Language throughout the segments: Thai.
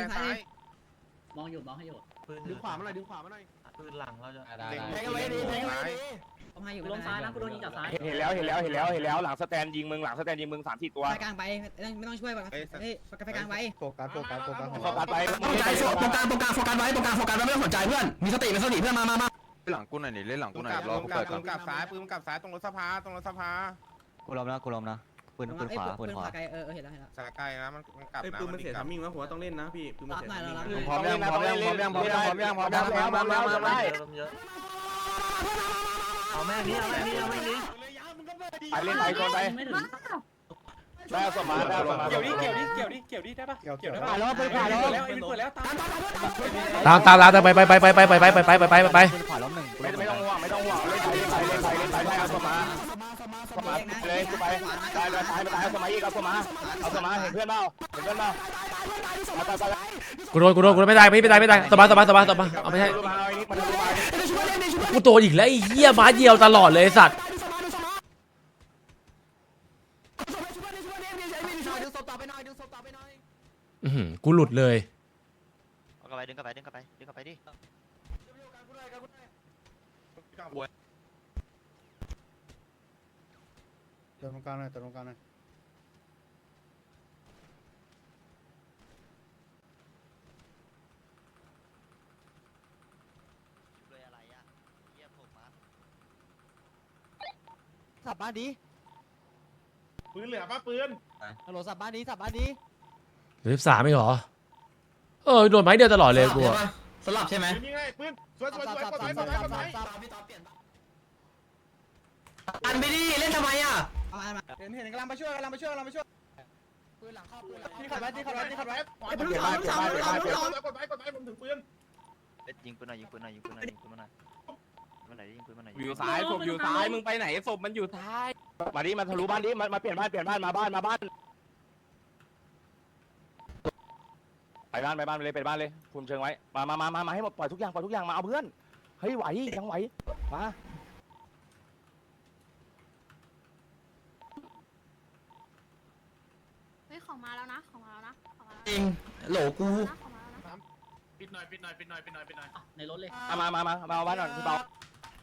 ยิงซ้ายเลยมองอยู่มองให้อยู่ดึงขวามาหน่อยดึงขวามาหน่อยปืนหลังเราจะได้แทงเอาไว้ดีแทงเอาไว้ดีผมให้อยู่กูลงซ้ายนะกูโดนยิงจากซ้ายเห็นเห็นแล้วเห็นแล้วเห็นแล้วเห็นแล้วหลังสแตนยิงมึงหลังสแตนยิงมึงสามสี่ตัวไฟกลางไปไม่ต้องช่วยแบบเฮ้ยไฟกลางไปโฟกัสโฟกัสโฟกัสเข้ากันไปตรงกลางตรงกลางตรงกลางโฟกัสไว้ตรงกลางโฟกัสไว้ไม่ต้องสนใจเพื่อน มีสติมีสติเพื่อนมามามาเล่นหลังกูหน่อยดิเล่นหลังกูหน่อยกับรอลกูงกัเปิบดก่ลอนงกับซ้ายปืนกับซ้ายตรงรถสภาตรงรถสภากูล้มนะกูล้มนะ ปืนปืนขวาปืนขวาไกลเออเห็นแล้วเห็นแล้วสายไกลนะมันมันกลับไอ้นะปืนมันเสียทำมิ่งนะผมว่าต้องเล่นนะพี่ปืนมันรับเสียหน่อยทำเรามิ่งรับนะหน่อยพร้อมยังพร้อมยังพร้อมยังพร้อมยังพร้อมยังพร้อมยังพร้อมยังพร้อมยังพร้อมยังเริ่มเยอะเอาแม่นี้เอาแม่นี้เอาแม่นี้ไปเล่นไปคนไปไม่ถึงได้สมาได้สมาเกี่ยวดิเกี่ยวดิเกี่ยวดิเกี่ยวดิได้ปะเกี่ยวเกี่ยวผ่านแล้วไปผ่านแล้วแล้วไอ้เปิดแล้วตามตามตามตามไปไปไปไปไปไปไปไปไปไปไปไปปืนขวาล้มหนึ่งไม่ไม่ต้องห่วงไม่ต้องห่วงเล่นไปเล่นไปเล่นไปเล่นไปได้เอาสมาสมา เลยกูไปตายไปตายไปตายเอาสมาอีกเอาสมาเอาสมาเห็นเพื่อนเปล่าเห็นเพื่อนเปล่าเอาไปไปกูโดนกูโดนกูไม่ได้ไม่ไม่ได้ไม่ได้สบายสบายสบายสบายเอาไม่ใช่กูโดนอีกแล้วไอ้เหี้ยมาเดียวตลอดเลยไอ้สัตว์อื้อหือกูหลุดเลยเอากลับไปดึงกลับไปดึงกลับไปดึงกลับไปดิ เติมตรงกลางหน่อยเติมตรงกลางหน่อยเลยอะไรอะเยี่ยมผมมาสับบ้านดีปืนเหลือป่ะปืน ฮัลโหลสับบ้านนี้สับบ้านนี้เหลือสิบสามไม่เหรอ เออ โดนไม้เดียวตลอดเลยกูอะสลับใช่ไหมปืนยิงไงปืน สวยสวยสวยกดไว้กดไว้กดไว้อันไม่ดีเล่นทำไมอะ เอามาเห็นเห็นกำลังมาช่วยกำลังมาช่วยกำลังมาช่วยปืนหลังเข้าปืนที่ขัดไว้ที่ขัดไว้ที่ขัดไว้ไอ้ปืนสองปืนสองปืนสองปืนสองกดไว้กดไว้ผมถึงปืนเอ็ดยิงปืนหน่อยยิงปืนหน่อยยิงปืนหน่อยยิงปืนมาหน่อยปืนไหนยิงปืนมาหน่อยอยู่ซ้ายศพอยู่ซ้ายมึงไปไหนศพมันอยู่ซ้ายมาดิมาทะลุบ้านดิมามาเปลี่ยนบ้านเปลี่ยนบ้านมาบ้านมาบ้านไปบ้านไปบ้านเลยไปบ้านเลยคุมเชิงไว้มามามามาให้หมดปล่อยทุกอย่างปล่อยทุกอย่างมาเอาเพื่อนเฮ้ยไหวยังไหวมา เฮ้ยของมาแล้วนะ ของมาแล้วนะ ข องมาแล้วจริงโหลกูนะของมาแล้วนะปิดหน่อยปิดหน่อยปิดหน่อยปิดหน่อยปิดหน่อยในรถเลยมามามามามาเอาบ้านหน่อยพี่เบา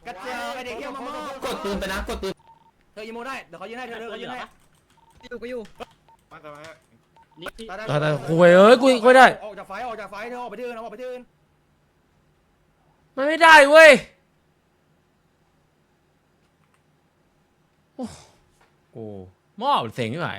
กระเจียวไอเด็กเที่ยวมามอบกดปืนไปนะกดปืนเธอยิงโมได้เดี๋ยวเขายิงให้เธอเธอยิงให้อยู่กูอยู่มากันมานี่ที่แต่แต่กูเอ้ยกูกูไม่ได้ออกจากไฟออกจากไฟเธอออกไปที่อื่นออกไปที่อื่นมันไม่ได้เว้ยโอ้กูมอบเสียงที่ไห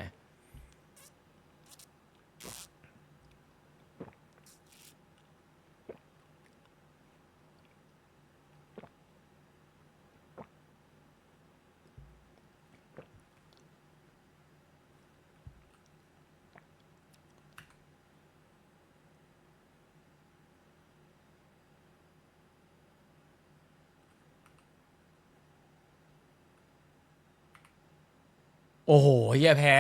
โอ้โหเฮียแพ้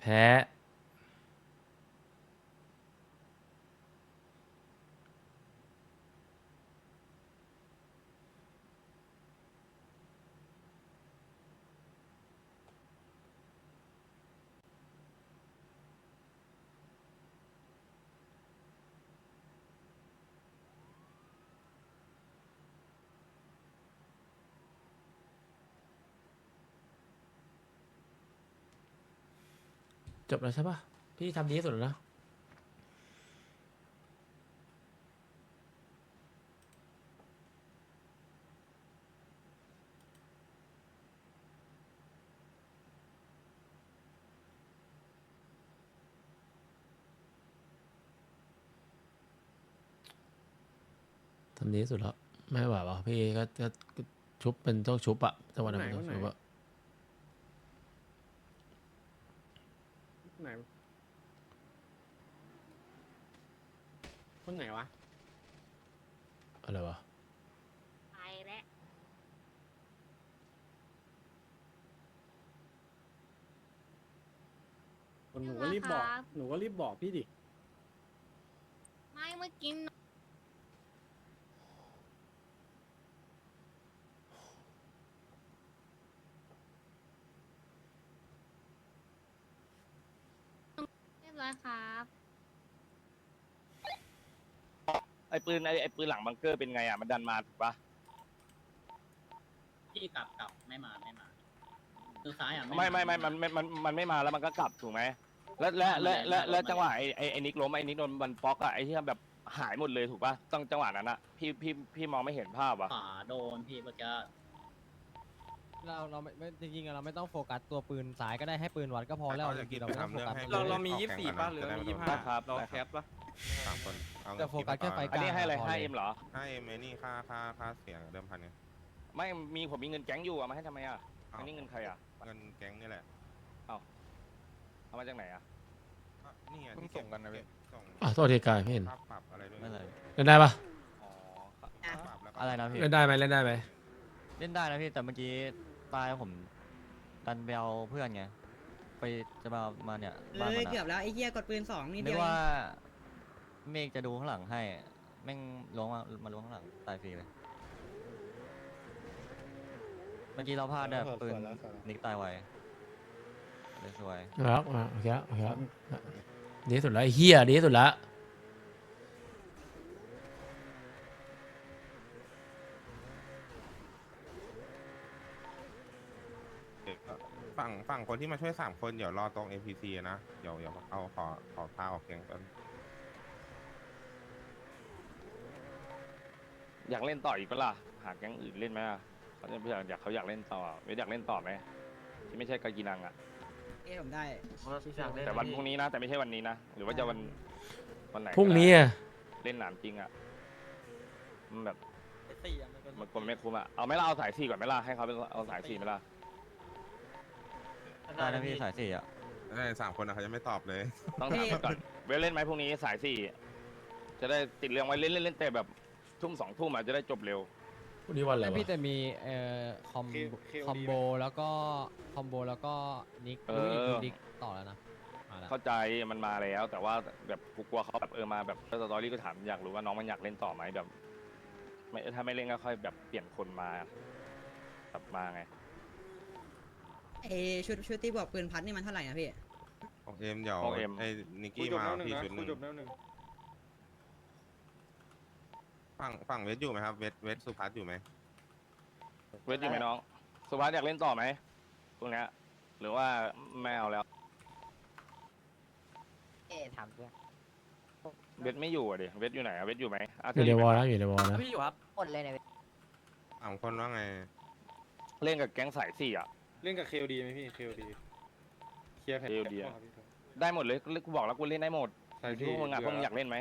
แพ้ จบแล้วใช่ปะพี่ทำดีที่สุดแล้วนะทำดีที่สุดแล้ว ไม่ไหววะพี่ก็ก็ก็ชุบเป็นต้องชุบอะจังหวะนั้นมันต้องชุบอะ ไห นคนไหนวะ อะไรวะ ไปแล้วหนูก็รีบบอก หนูก็รีบบอกพี่ดิ ไม่เมื่อกี้ ร้อยครับ ไอ้ปืนไอ้ไอ้ปืนหลังบังเกอร์เป็นไงอะมันดันมาถูกปะพี่กลับกลับไม่มาไม่มาคือซ้ายอะไม่ไม่ไม่มันมันมันมันไม่มาแล้วมันก็กลับถูกไหมแล้วและและและและจังหวะไอ้ไอ้ไอ้นิกล้มไอ้นิกโดนบันป๊อกอะไอ้ที่แบบหายหมดเลยถูกปะต้องจังหวะนั้นอะพี่พี่พี่มองไม่เห็นภาพอะ ขวาโดนพี่เมื่อกี้เราเราไม่ไม่จริงๆอะเราไม่ต้องโฟกัสตัวปืนสายก็ได้ให้ปืนวัดก็พอแล้วจริงๆเราไม่ต้องโฟกัสเราเรามียี่สิบสี่ป่ะหรือเรามียี่สิบห้าได้ครับ เราได้แคครับปป่ะ สามคนเอาจะโฟกัสแค่ไฟ อันนี้ให้อะไรให้เอ็มเหรอ ให้เอ็มไอ้นี่ค่าค่าค่าเสียงเดิมพันเนี่ยไม่มีผมมีเงินแก๊งอยู่อะมาให้ทำไมอะอ้าวอันนี้เงินใครอะเงินแก๊งนี่แหละเอามาจากไหนอะอะนี่ไงเพิ่งที่เก็บส่งกันนะพี่ ส่งอะโทษทีกายไม่เห็นค่าปรับอะไรด้วยไม่เลย เล่นได้ปะอ๋อค่าปรับแล้วก็อะไรนะพี่ เล่นได้ไหมเล่นได้ไหมเล่นได้นะพี่แต่เมื่อกี้ตายผมดันไปเอาเพื่อนไงไปจะมามาเนี่ยเอบ้านอมันเกือบอะแล้วไอ้เหี้ยกดปืนสองนี่นึเดีกยวว่า เมฆจะดูข้างหลังให้ แม่งล้วงมามาล้วงข้างหลังตายฟรีเลย เมื่อกี้เราพลาดแบบปืนนิกตายไวเลยสวยครับอะโอเคแล้วโอเคแล้วดีที่สุดแล้วไอ้เฮียดีที่สุดแล้วฝั่งฝั่งคนที่มาช่วยสามคนเดี๋ยวรอตรง NPC นะ เดี๋ยวเดี๋ยวเอาขอขอพาออกแก๊งก่อน อยากเล่นต่ออีกปะล่ะหาแก๊งอื่นเล่นไหมอะเขาจะอยากอยากเขาอยากเล่นต่อเวทอยากเล่นต่อไหมที่ไม่ใช่กากินังอะเอ้ยผมได้แต่วันพรุ่งนี้นะ แต่ไม่ใช่วันนี้นะหรือว่าจะวันวันไหนก็พรุ่งนี้ได้อะเล่นหนามจริงอะมันแบบมันกลมไม่คุ้มอะเอาไหม่ล่ะเอาสายสี่ก่อนไหมล่ะให้เขาเป็นเอาสายสี่ไหมล่ะได้นะพี่สายสี่อะเอ้ยสามคนนะเขายังไม่ตอบเลย ต้องถามเขาก่อนเวทเล่นไหมพรุ่งนี้สายสี่จะได้ติดเรื่องไว้เล่นเล่นเล่นแต่แบบ ทุ่มสองทุ่มอะจะได้จบเร็วพรุ่งนี้วันอะไรแต่วะพี่แต่มีเอ่อคอมคอมโบแล้วก็คอมโบแล้วก็นิกเอรู้อีกอดูนิกต่อแล้วนะมาแล้วเข้าใจมันมาแล้ว แต่ว่าแบบกูกลัวเขาแบบเออมาแบบสตอรี่ก็ถามอยากรู้ว่าน้องมันอยากเล่นต่อไหมแบบไม่ถ้าไม่เล่นก็ค่อยแบบเปลี่ยนคนมาแบบมาไงเอ้ยชุดชุดที่บอกปืนพัดนี่มันเท่าไหร่นะพี่ ของเอ็มเดี๋ยวของเอ็มไอ้นิกคุยกี้จบมาแล้เอาวหนึ่งพี่นะชุดหคุนึ่ยงจบแล้วหนึ่ง ฝั่งฝั่งเวทอยู่ไหมครับ เวทเวทสุพัฒน์อยู่ไหมเวทอยู่ไหมน้อง สุภัสอยากเล่นต่อไหมตรงเนี้ยหรือว่าไม่เอาแล้ว เอ๊ถามด้วยเวทไม่อยู่อะดิ เวทอยู่ไหนอะเวทอยู่ไหมอาอเธอยู่ในร์วอลไหมนะอยู่ในวอลนะ พี่อยู่ครับ หมดเลยเนี่ยสามคนว่าไง เล่นกับแก๊งสายสี่อะ เล่นกับเคลดีไหมพี่เคลดีเคลียร์แผน KLD อะ ได้หมดเลยกูบอกแล้วกูเล่นได้หมดใช่พพี่วกมึงอะพวกมึงอยากเล่นไหม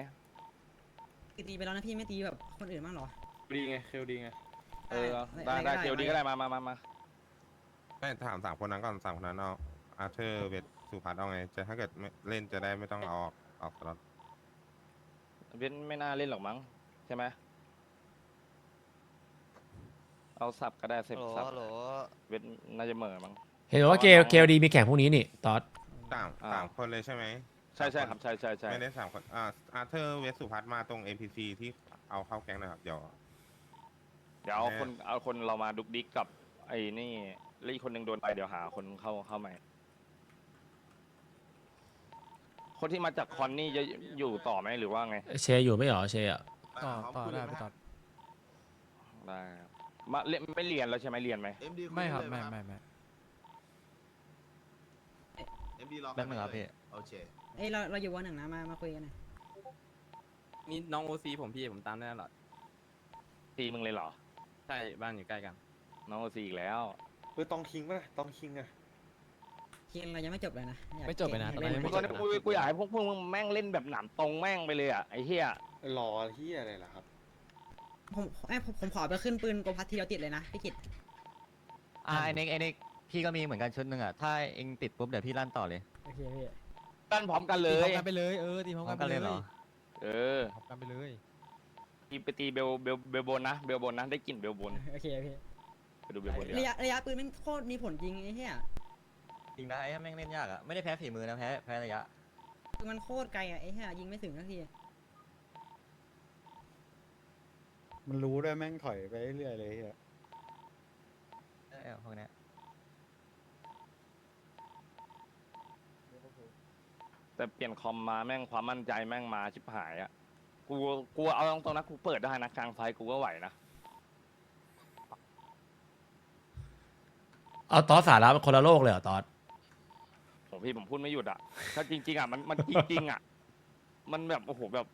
ตีไปแล้วนะพี่ไม่ตีแบบคนอื่นบ้างเหรอ ดีไงเคลดีไงเออได้ได้เกียวดีก็ได้มามามามาไม่ถามสามคนนั้นก่อนสามคนนั้นเอาอาร์เธอร์เวทสุพัฒน์เอาไง จะถ้าเกิดไม่เล่นจะได้ไม่ต้องเอาออกออกสล็อตเวทไม่น่าเล่นหรอกมั้งใช่ไหมเอาสับก็ได้เซฟสับเวทน่าจะเหม่อมั้งเห็นบอกว่าเกลเกลดีมีแข่งพรุ่งนี้นี่ตอดสามอ่าสามคนเลยใช่ไหม ใช่ใช่ครับใช่ใช่ใช่ไม่ได้สามคนอ่าอาร์เธอร์เวทสุพัฒน์มาตรง NPC ที่เอาเข้าแก๊งหนะครับเดี๋ยว เดี๋ยวเอาแน่คนเอาคนเรามาดุกดิกกับไอ้นี่แล้วอีกคนหนึ่งโดนไปเดี๋ยวหาคนเข้าเข้าใหม่ คนที่มาจากคอนนี่จะอยู่ต่อไหมหรือว่าไงเชยอยู่ไม่เหรอเชยอะต่อต่อได้พี่ต่อได้ครับมาเรียนไม่เรียนแล้วใช่ไหมเรียนไหมไม่ครับไม่ไม่ไม่แป๊บนึงครับพี่เอ้ยเราเราอยู่วันหนึ่งนะมามาคุยกันหน่อยนี่น้องโอซีผมพี่ผมตามได้ตลอดตีมึงเลยเหรอ ใช่บ้านอยู่ใกล้กัน น้องโอซีอีกแล้ว เออตองคิงป่ะตองคิงอะทีมเรายังไม่จบเลยนะอยากไม่จบไปนะเก่งตอนนี้เล่ไม่ตอนนี้กูกูอยากให้พวกพวกมึงแม่งเล่นแบบหนามตรงแม่งไปเลยอะไอ้เหี้ยหล่อที่อะไรล่ะครับ ผมไอ้ยผมผมขอไปขึ้นปืนโกพัททีเดียวติดเลยนะพี่กิตอ่าไอ้นิกไอ้นิกพี่ก็มีเหมือนกันชุดหนึ่งอะ ถ้าเองติดปุ๊บเดี๋ยวพี่ลั่นต่อเลย โอเคพี่ กันพร้อมกันเลตีพร้อย มกันไปเลยเออตีพร้อมพร้กัอนมไปกันเลเลยยเหรอ เออพร้อมกันไปเลยตีไปตีเบลเบลเบลบนนะเบลบนนะได้กลิ่นเบลบนโอเคพี่ไปดูเบลบนดีกระว่า ยะระยะปืนมันโคตรมีผลจริงไอ้เหี้ยจริงนะไอ้แม่งเล่นยากอะไม่ได้แพ้ฝีมือนะแพ้แพ้ระยะคือมันโคตรไกลอะไอ้เหี้ยยิงไม่ถึงสักทีมันรู้ด้วยแม่งถอยไปเรื่อยๆเลยเฮียเออพวกเนี้ย แต่เปลี่ยนคอมมาแม่งความมั่นใจแม่งมาชิบหายอะกูกูเอาตรงๆนะกูเปิดได้นะกลางไฟกูก็ไหวนะเอาตอสสาระเป็นคนละโลกเลยเหรอตอสผมพี่ผมพูดไม่หยุดอะถ้าจริง ๆอะมันมันจริงๆอะมันแบบโอ้โหแบบ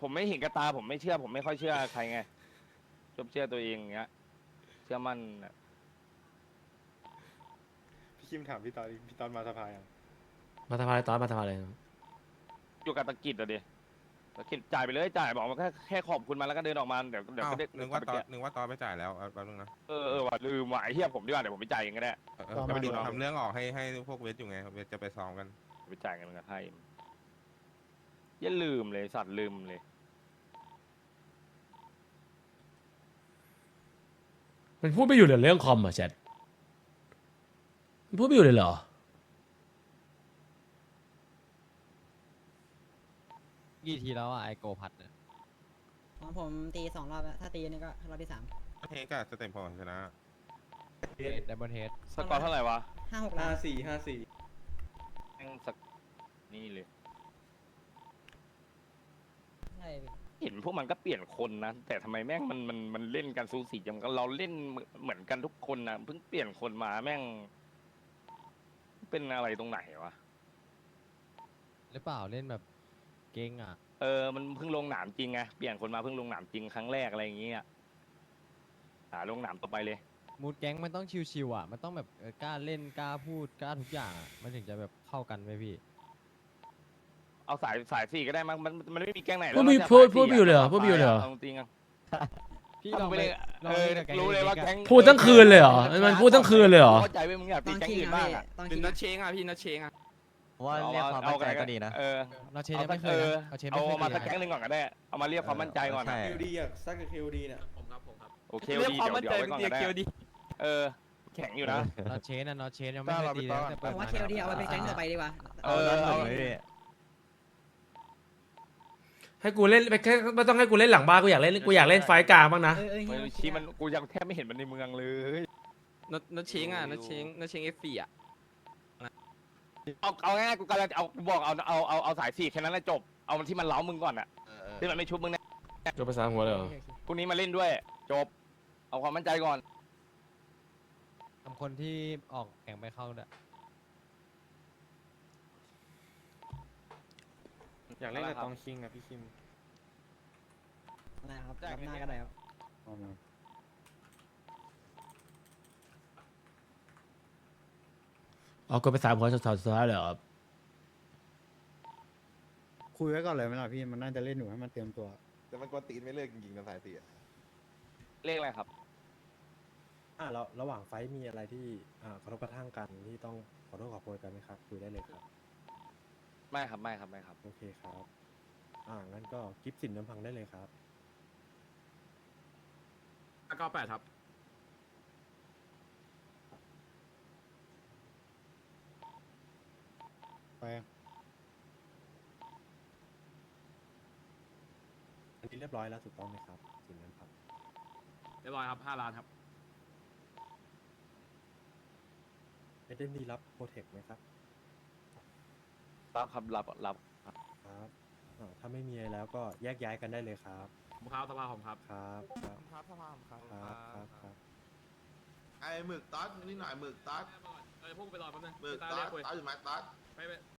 ผมไม่เห็นกระตา ผมไม่เชื่อ ผมไม่ค่อยเชื่อใครไงชอบเชื่อตัวเองอย่างเงี้ย เชื่อมั่นอะพี่คิมถามพี่ตอนพี่ตอนมาสภายัง มาทำอะไรตอสมาทำอะไรอยู่กับตะกิดอะดิตะกิดจ่ายไปเลยจ่ายบอกมาแค่แค่ขอบคุณมาแล้วก็เดินออกมาเดี๋ยวเดี๋ยวอ้าวก็ได้นึกว่าตอนเดี๋ยนึกว่าตอนไม่จ่ายแล้วเอาแป๊บนึงนะเออเออว่ะลืมว่ะไอ้เหี้ยผมดีกว่าเดี๋ยวผมไปจ่ายเองก็ได้ เออเออก็ไปดูทำเรื่องออกให้ให้พวกเวทอยู่ไงเวทจะไปซ้อมกัน ไปจ่ายเงินกับให้อย่าลืมเลยสัตว์ลืมเลยมันพูดไม่อยู่เลยเรื่องคอมเหรอแชทมันพูดไม่อยู่เลยเหรอ กี่ทีแล้วอะไอโกพัดเนี่ยของผมตีสองรอบแล้วถ้าตีนี่ก็รอบที่สามเทกับสเต็ปพอชนะเทสดับเบิลเทสสกอร์เท่าไหร่วะห้าหกล้านสี่ห้าสี่แม่งสักนี่เลย ใช่เห็นพวกมันก็เปลี่ยนคนนะ แต่ทำไมแม่งมันมันมันเล่นกันสูสีจังกันเราเล่นเหมือนเหมือนกันทุกคนนะเพิ่งเปลี่ยนคนมาแม่ง เป็นอะไรตรงไหนวะ หรือเปล่าเล่นแบบ เก่งอะ เออมันเพิ่งลงหนามจริงไงเปลี่ยนคนมาเพิ่งลงหนามจริงครั้งแรกอะไรอย่างเงี้ยหาลงหนามต่อไปเลย มูดแก๊งมันต้องชิวๆอะ มันต้องแบบเออกล้าเล่นกล้าพูดกล้าทุกอย่างอะ มันถึงจะแบบเข้ากันไหมพี่ เอาสายสายสี่ก็ได้มั้งมันมันไม่มีแก๊งไหนพูดแล้วไม่นอกจากพูดสาพูดไม่อยู่เลยเหรอพูดไม่อยู่เลยเหรอาจริงๆอะพี่เอาลองไปไปเลยลองเอไปอล่นกับแก๊งรู้เลยว่าด็กๆอะแก๊งพูดทั้งคืนเลยเหรอมันพูดทั้งคืนเลยเหรอ เข้าใจเว้ยมึงอยากตตีอนแก๊งคิงอื่นอะบ้างพี่อะตอนเป็นคิงนัดเชงอะพี่นัดเชงอะ เพราะว่าเรียกความมั่นใจก็ดีนะ เออเราเชนยังไม่เคยเออนะเราเชนเอาไม่เคยมาตีสักแก๊งหนึ่งก่อนก็ได้ เอามาเรียกความมั่นใจก่อนใช่ดีอะซักกับเคลดีเนี่ยผมครับผมครับโอเคเรื่องดีความเดี๋ยวมั่นเดี๋ยวใจไว้ก่อนก็ได้เป็นเกียวดีเออแข็งอยู่นะเราเชนนะเราเชนยังไม่เคยตีเลยตั้งแต่ผเปิดมมาว่าเคลดีเอาไปเป็นแก๊งต่อไปดีกว่าเออเอาให้กูเล่นไปแค่ไม่ต้องให้กูเล่นหลังบ้านกูอยากเล่นกูอยากเล่นไฟล์กลางบ้างนะเออเออเฮีไม่ยชี้มันกูยังแทบไม่เห็นมันในเมืองเลยนัดนัดเชงอะนัดเชงนัดเชงเอฟซีอะ เอาเอาง่ายๆกูกำลังจะเอากูบอกเอาเอาเอาเอาสายสี่แค่นั้นแหละจบเอามันที่มันเล้ามึงก่อนอะที่มันไม่ชุบมึงเนี่ยจบภาษาหัวเลยเหรอพรุ่งนี้มาเล่นด้วย จบ เอาความมั่นใจก่อนทำคนที่ออกแข่งไปเข้าด้วยอยากเล่นกับตองคิงอะพี่คิมได้ครับรับหน้าก็ได้ครับเอามา เอากูไปสามคนสุดท้ายเลยเหรอคุยไว้ก่อนเลยไหมล่ะพี่มันน่าจะเล่นหนูให้มันเตรียมตัว แต่มันกวนตีนไม่เลิกจริงๆนะสายตีเลขอะไรครับ อ่าแล้วระหว่างไฟท์มีอะไรที่อ่ากระทบกระทั่งกันที่ต้องขอโทษขอโพยกันไหมครับคุยได้เลยครับ ไม่ครับไม่ครับไม่ครับ โอเคครับ อ่างั้นก็กิฟต์สินน้ำพังได้เลยครับ เก้าแปดครับ ไปอะอันนี้เรียบร้อยแล้วถูกต้องไหมครับสินน้ำพังเรียบร้อยครับห้าล้านครับ เอ็มดีรับโปรเทคไหมครับ รับครับรับรับครับอ่าถ้าไม่มีอะไรแล้วก็แยกย้ายกันได้เลยครับ ผมครับสภาผมครับ ครับครับครับสภาผมครับครับครับครับ ไอ้หมึกต๊อดนิดหน่อยหมึกต๊อดเออพวกไปรอแป๊บนึงหมึกตาต๊อเรียดกคุยต๊อดอยู่ไหมต๊อดไปไป